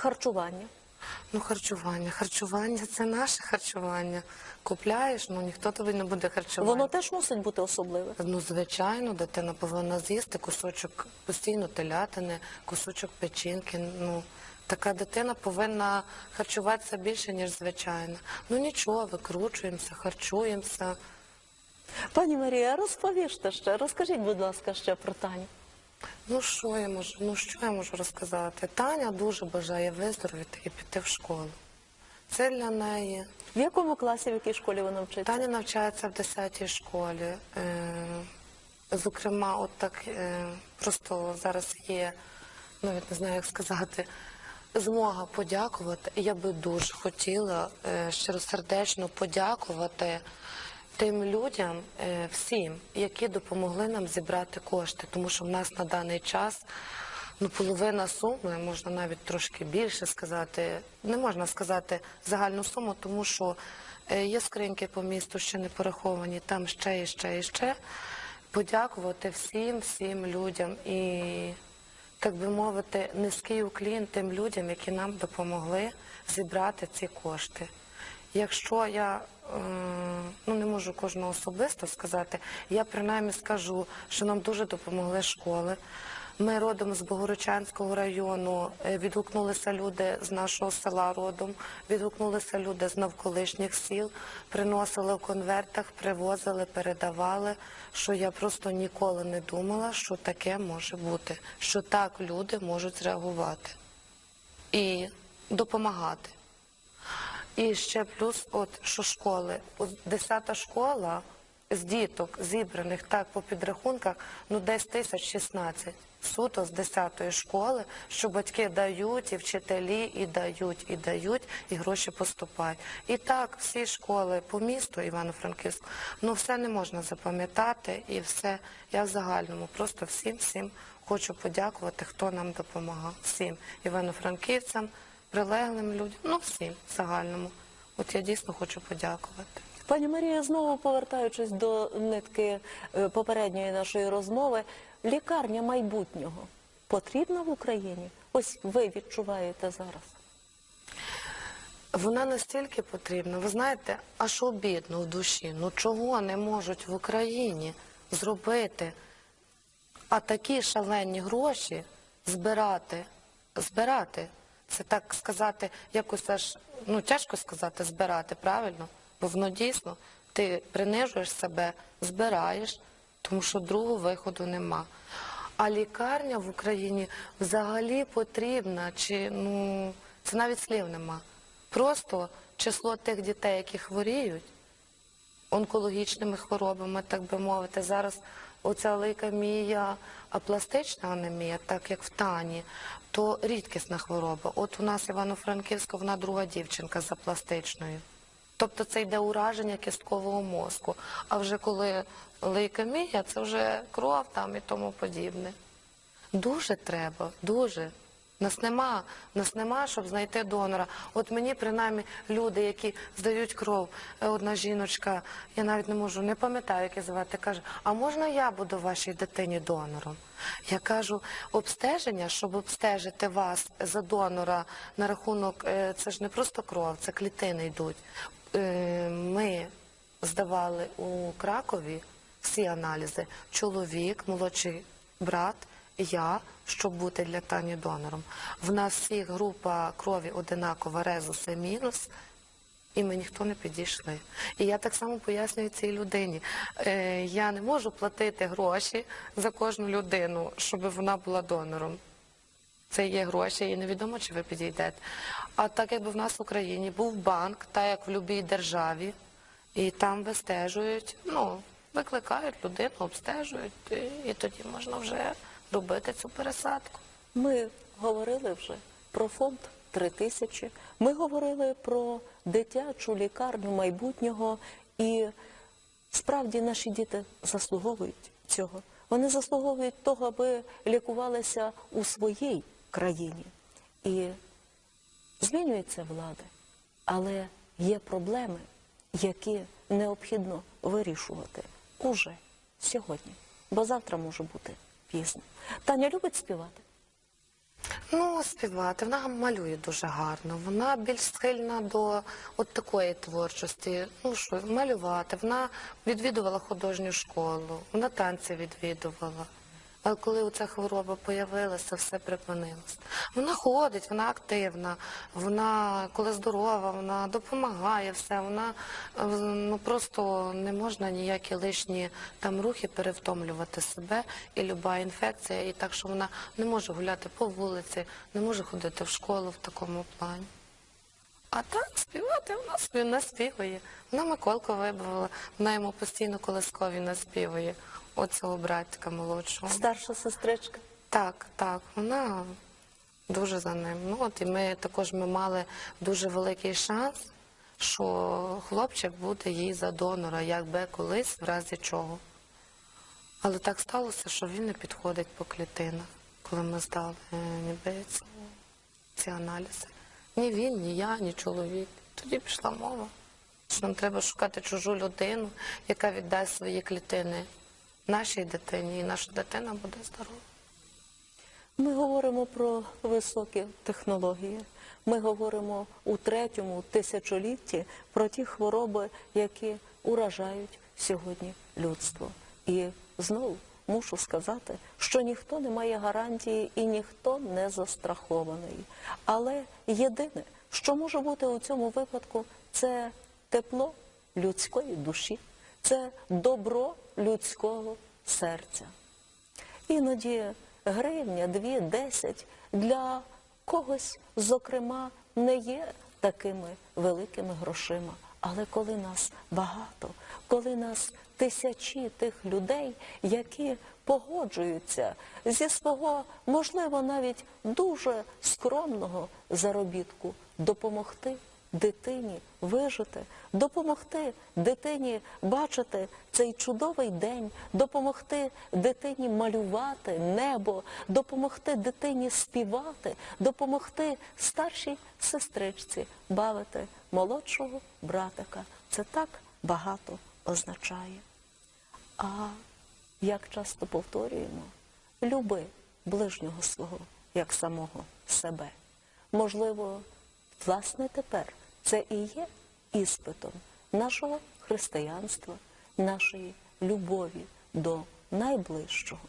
харчування. Ну, харчування. Харчування це наше харчування. Купляєш, ну ніхто тобі не буде харчувати. Воно теж мусить бути особливе. Ну, звичайно, дитина повинна з'їсти кусочок постійно телятини, кусочок печінки. Ну, така дитина повинна харчуватися більше, ніж звичайно. Ну нічого, викручуємося, харчуємося. Пані Марія, розповіжте ще, розкажіть, будь ласка, ще про Таню. Ну що я можу? Ну що я можу розказати? Таня дуже бажає виздоровіти і піти в школу. Це для неї. В якому класі, в якій школі вона вчиться? Таня навчається в 10-й школі. Е, Зокрема, от так е, просто зараз є, навіть не знаю, як сказати, змога подякувати. І Я би дуже хотіла е, щиросердечно подякувати тим людям, е, всім, які допомогли нам зібрати кошти, тому що в нас на даний час. Ну, половина суми, можна навіть трошки більше сказати. Не можна сказати загальну суму, тому що е, є скриньки по місту, ще не пораховані, там ще і ще і ще. Подякувати всім, всім людям і, так би мовити, низький уклін тим людям, які нам допомогли зібрати ці кошти. Якщо я е, ну не можу кожного особисто сказати, я принаймні скажу, що нам дуже допомогли школи. Ми родом з Богородчанського району, е, відгукнулися люди з нашого села родом, відгукнулися люди з навколишніх сіл, приносили в конвертах, привозили, передавали, що я просто ніколи не думала, що таке може бути, що так люди можуть зреагувати і допомагати. І ще плюс, от що школи, 10 школа з діток зібраних так по підрахунках, ну десь тисяч 16 суто з 10 школи, що батьки дають, і вчителі і дають, і дають, і гроші поступають. І так, всі школи по місту Івано-Франківську, ну все не можна запам'ятати, і все. Я в загальному просто всім всім хочу подякувати, хто нам допомагав. Всім івано-франківцям, прилеглим людям, ну всім в загальному. От я дійсно хочу подякувати. Пані Марія, знову повертаючись до нитки е, попередньої нашої розмови, лікарня майбутнього потрібна в Україні? Ось ви відчуваєте зараз. Вона настільки потрібна. Ви знаєте, аж обідно в душі. Ну чого не можуть в Україні зробити, а такі шалені гроші збирати, збирати. Це так сказати, якось аж ну тяжко сказати збирати, правильно? Бо воно дійсно ти принижуєш себе, збираєш, тому що другого виходу нема. А лікарня в Україні взагалі потрібна, чи ну це навіть слів нема. Просто число тих дітей, які хворіють онкологічними хворобами, так би мовити. Зараз оця лейкемія, пластична анемія, так як в Тані, то рідкісна хвороба. От у нас Івано-Франківська, вона друга дівчинка за пластичною. Тобто це йде ураження кісткового мозку. А вже коли лейкемія, це вже кров там і тому подібне. Дуже треба, дуже. Нас нема, нас нема, щоб знайти донора. От мені принаймні люди, які здають кров, Е, одна жіночка, я навіть не можу, не пам'ятаю, як її звати, каже, а можна я буду вашій дитині донором? Я кажу, обстеження, щоб обстежити вас за донора на рахунок, е, це ж не просто кров, це клітини йдуть. Е, Ми здавали у Кракові всі аналізи. Чоловік, молодший брат, я, щоб бути для Тані донором. В нас всіх група крові одинакова, резус і мінус. І ми ніхто не підійшли. І я так само пояснюю цій людині. Е, я не можу платити гроші за кожну людину, щоб вона була донором. Це є гроші, і невідомо, чи ви підійдете. А так якби в нас в Україні був банк, так як в будь-якій державі, і там вистежують, ну, викликають людину, обстежують, і, і тоді можна вже робити цю пересадку. Ми говорили вже про фонд 3 тисячі. Ми говорили про дитячу лікарню майбутнього, і справді наші діти заслуговують цього. Вони заслуговують того, аби лікувалися у своїй країні. І змінюються влади, але є проблеми, які необхідно вирішувати уже сьогодні, бо завтра може бути пізно. Таня любить співати. Ну, співати. Вона малює дуже гарно. Вона більш схильна до от такої творчості. Ну що, малювати. Вона відвідувала художню школу, вона танці відвідувала. Але коли ця хвороба появилася, все припинилось. Вона ходить, вона активна, вона коли здорова, вона допомагає все. Вона е, ну просто не можна ніякі лишні там рухи перевтомлювати себе і люба інфекція, і так що вона не може гуляти по вулиці, не може ходити в школу в такому плані. А так співати вона спів наспівує. Вона Миколку вибрала, вона йому постійно колискові наспівує. Оцього братика молодшого. Старша сестричка. Так, так, вона дуже за ним. Ну от і ми також ми мали дуже великий шанс, що хлопчик буде їй за донора, якби колись, в разі чого. Але так сталося, що він не підходить по клітинах, коли ми здали е, ніби ці, ці аналізи. Ні він, ні я, ні чоловік. Тоді пішла мова, що нам треба шукати чужу людину, яка віддасть свої клітини нашій дитині, і наша дитина буде здорова. Ми говоримо про високі технології. Ми говоримо у третьому тисячолітті про ті хвороби, які уражають сьогодні людство. І знову мушу сказати, що ніхто не має гарантії і ніхто не застрахований. Але єдине, що може бути у цьому випадку, це тепло людської душі, це добро людського серця. Іноді гривня, дві, десять для когось, зокрема, не є такими великими грошима. Але коли нас багато, коли нас тисячі тих людей, які погоджуються зі свого, можливо, навіть дуже скромного заробітку допомогти дитині вижити, допомогти дитині бачити цей чудовий день, допомогти дитині малювати небо, допомогти дитині співати, допомогти старшій сестричці бавити молодшого братика. Це так багато означає. А як часто повторюємо, люби ближнього свого як самого себе. Можливо, власне тепер це і є іспитом нашого християнства, нашої любові до найближчого.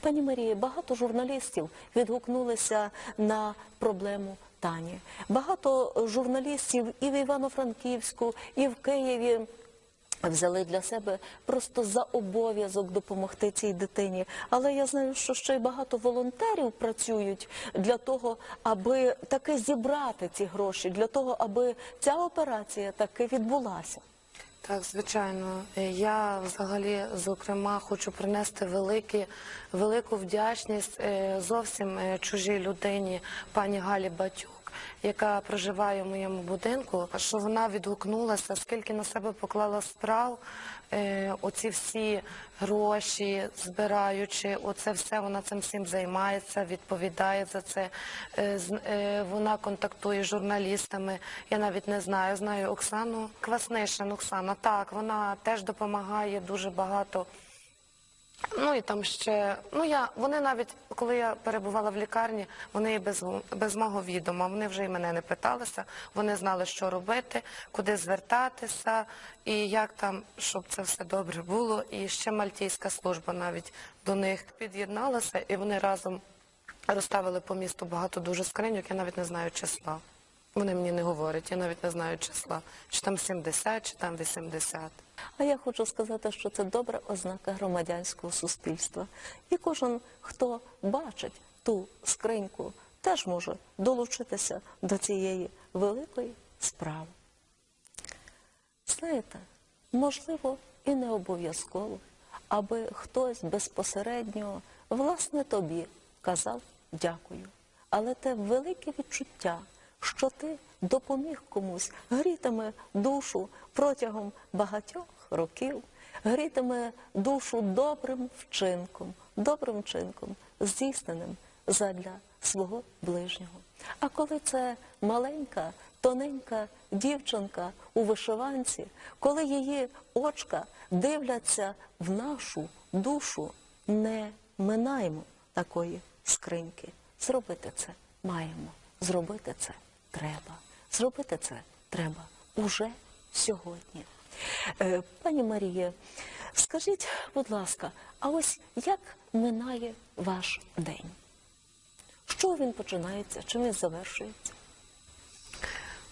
Пані Марії, багато журналістів відгукнулися на проблему Тані. Багато журналістів і в Івано-Франківську, і в Києві взяли для себе просто за обов'язок допомогти цій дитині. Але я знаю, що ще й багато волонтерів працюють для того, аби таки зібрати ці гроші, для того, аби ця операція таки відбулася. Так, звичайно. Я взагалі, зокрема, хочу принести великі, велику вдячність е, зовсім е, чужій людині, пані Галі Батюк, яка проживає в моєму будинку, що вона відгукнулася, скільки на себе поклала справ, е, оці всі гроші збираючи, оце все вона цим всім займається, відповідає за це. Е, е, Вона контактує з журналістами. Я навіть не знаю, знаю Оксану Кваснишин. Оксана, так, вона теж допомагає дуже багато. Ну і там ще, ну я, вони навіть, коли я перебувала в лікарні, вони без, без мого відома, вони вже і мене не питалися, вони знали, що робити, куди звертатися, і як там, щоб це все добре було. І ще Мальтійська служба навіть до них під'єдналася, і вони разом розставили по місту багато дуже скриньок, я навіть не знаю числа. Вони мені не говорять, я навіть не знаю числа, чи там 70, чи там 80. А я хочу сказати, що це добра ознака громадянського суспільства. І кожен, хто бачить ту скриньку, теж може долучитися до цієї великої справи. Знаєте, можливо, і не обов'язково, аби хтось безпосередньо, власне, тобі казав дякую. Але те велике відчуття, що ти допоміг комусь, грітиме душу протягом багатьох років, грітиме душу добрим вчинком, добрим вчинком, здійсненим задля свого ближнього. А коли це маленька, тоненька дівчинка у вишиванці, коли її очка дивляться в нашу душу, не минаємо такої скриньки. Зробити це маємо. Зробити це треба. Зробити це треба уже сьогодні. Е, Пані Маріє, скажіть, будь ласка, а ось як минає ваш день? Що він починається, чим він завершується?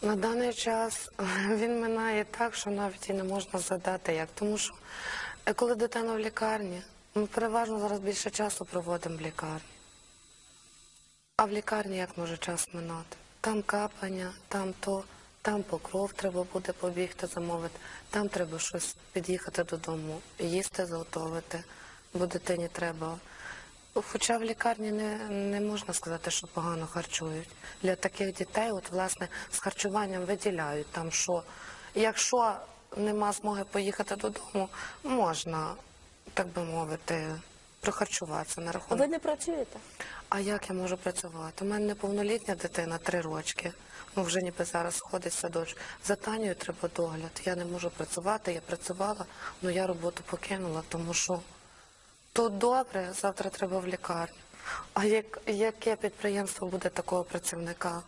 На даний час він минає так, що навіть і не можна згадати як. Тому що е, коли дитина в лікарні, ми переважно зараз більше часу проводимо в лікарні. А в лікарні як може час минати? Там капання, там то, там покров треба буде побігти, замовити, там треба щось під'їхати додому, їсти заготовити, бо дитині треба. Хоча в лікарні не, не можна сказати, що погано харчують. Для таких дітей, от власне, з харчуванням виділяють там, що якщо нема змоги поїхати додому, можна, так би мовити, прохарчуватися на А ви не працюєте? А як я можу працювати? У мене неповнолітня дитина, три рочки. Ну вже ніби зараз ходить в садочок. За Танею треба догляд. Я не можу працювати, я працювала, але я роботу покинула, тому що то добре, завтра треба в лікарню. А як, яке підприємство буде такого працівника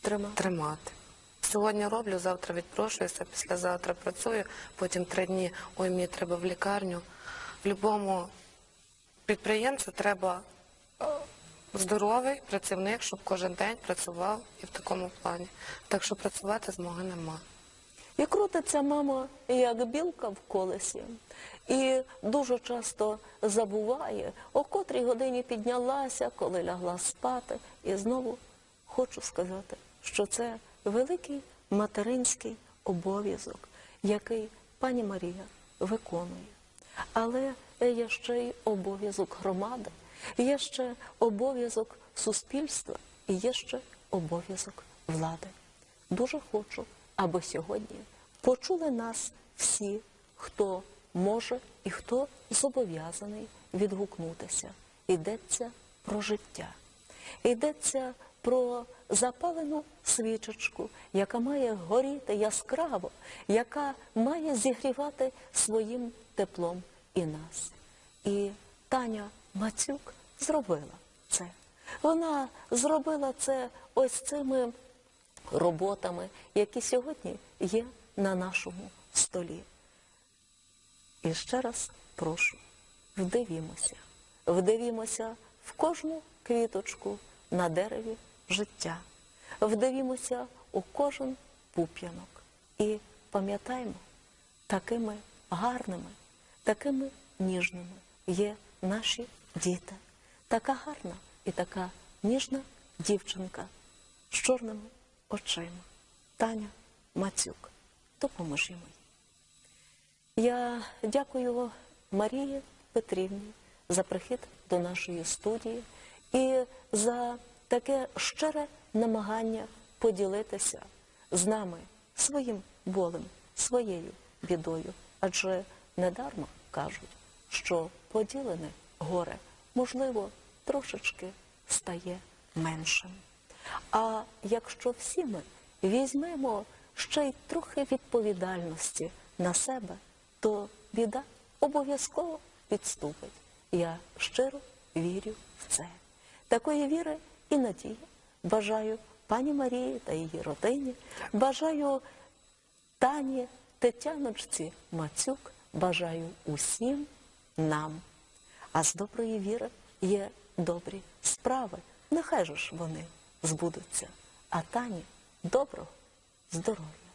Трима. тримати? Сьогодні роблю, завтра відпрошуюся, післязавтра працюю, потім три дні, ой, мені треба в лікарню. В будь-якому підприємцю треба е, здоровий працівник, щоб кожен день працював і в такому плані. Так що працювати змоги нема. І крутиться мама як білка в колесі. І дуже часто забуває, о котрій годині піднялася, коли лягла спати. І знову хочу сказати, що це великий материнський обов'язок, який пані Марія виконує. Але є ще й обов'язок громади, є ще обов'язок суспільства і є ще обов'язок влади. Дуже хочу, аби сьогодні почули нас всі, хто може і хто зобов'язаний відгукнутися. Йдеться про життя, йдеться про запалену свічечку, яка має горіти яскраво, яка має зігрівати своїм теплом і нас. І Таня Мацюк зробила це. Вона зробила це ось цими роботами, які сьогодні є на нашому столі. І ще раз прошу, вдивімося, вдивімося в кожну квіточку на дереві життя, вдивімося у кожен пуп'янок і пам'ятаємо, такими гарними, такими ніжними є наші діти. Така гарна і така ніжна дівчинка з чорними очима. Таня Мацюк. Допоможімо їй. Я дякую Марії Петрівні за прихід до нашої студії і за таке щире намагання поділитися з нами своїм болем, своєю бідою. Адже недарма кажуть, що поділене горе, можливо, трошечки стає меншим. А якщо всі ми візьмемо ще й трохи відповідальності на себе, то біда обов'язково відступить. Я щиро вірю в це. Такої віри і надії бажаю пані Марії та її родині, бажаю Тані Тетяночці Мацюк, бажаю усім нам. А з доброї віри є добрі справи. Нехай же ж вони збудуться. А Тані доброго здоров'я.